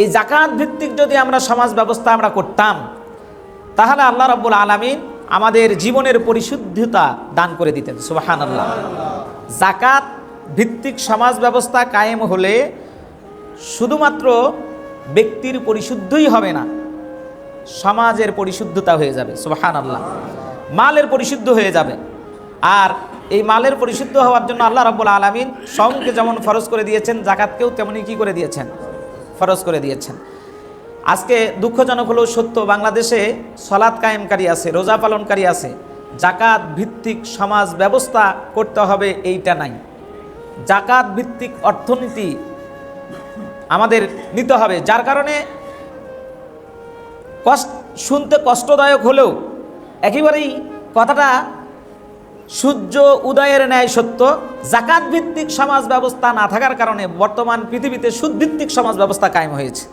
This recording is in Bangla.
এই জাকাত ভিত্তিক যদি আমরা সমাজ ব্যবস্থা আমরা করতাম, তাহলে আল্লাহ রব্বুল আলমিন আমাদের জীবনের পরিশুদ্ধতা দান করে দিতেন সুবাহান আল্লাহ জাকাত ভিত্তিক সমাজ ব্যবস্থা কায়েম হলে শুধুমাত্র ব্যক্তির পরিশুদ্ধই হবে না, সমাজের পরিশুদ্ধতা হয়ে যাবে সুবাহান আল্লাহ মালের পরিশুদ্ধ হয়ে যাবে। আর এই মালের পরিশুদ্ধ হওয়ার জন্য আল্লাহ রাব্বুল আলমিন সমকে যেমন ফরজ করে দিয়েছেন জাকাতকেও তেমনি কি করে দিয়েছেন? ফরজ করে দিয়েছেন। আজকে দুঃখজনক হলেও সত্য, বাংলাদেশে সলাৎ কায়েমকারী আছে, রোজা পালনকারী আছে, জাকাত ভিত্তিক সমাজ ব্যবস্থা করতে হবে এইটা নাই। জাকাত ভিত্তিক অর্থনীতি আমাদের নিতে হবে, যার কারণে কষ্ট, শুনতে কষ্টদায়ক হলেও একেবারেই কথাটা সূর্য উদয়ের ন্যায় সত্য জাকাত ভিত্তিক সমাজ ব্যবস্থা না থাকার কারণে বর্তমান পৃথিবীতে সুদভিত্তিক সমাজ ব্যবস্থা কায়েম হয়েছে।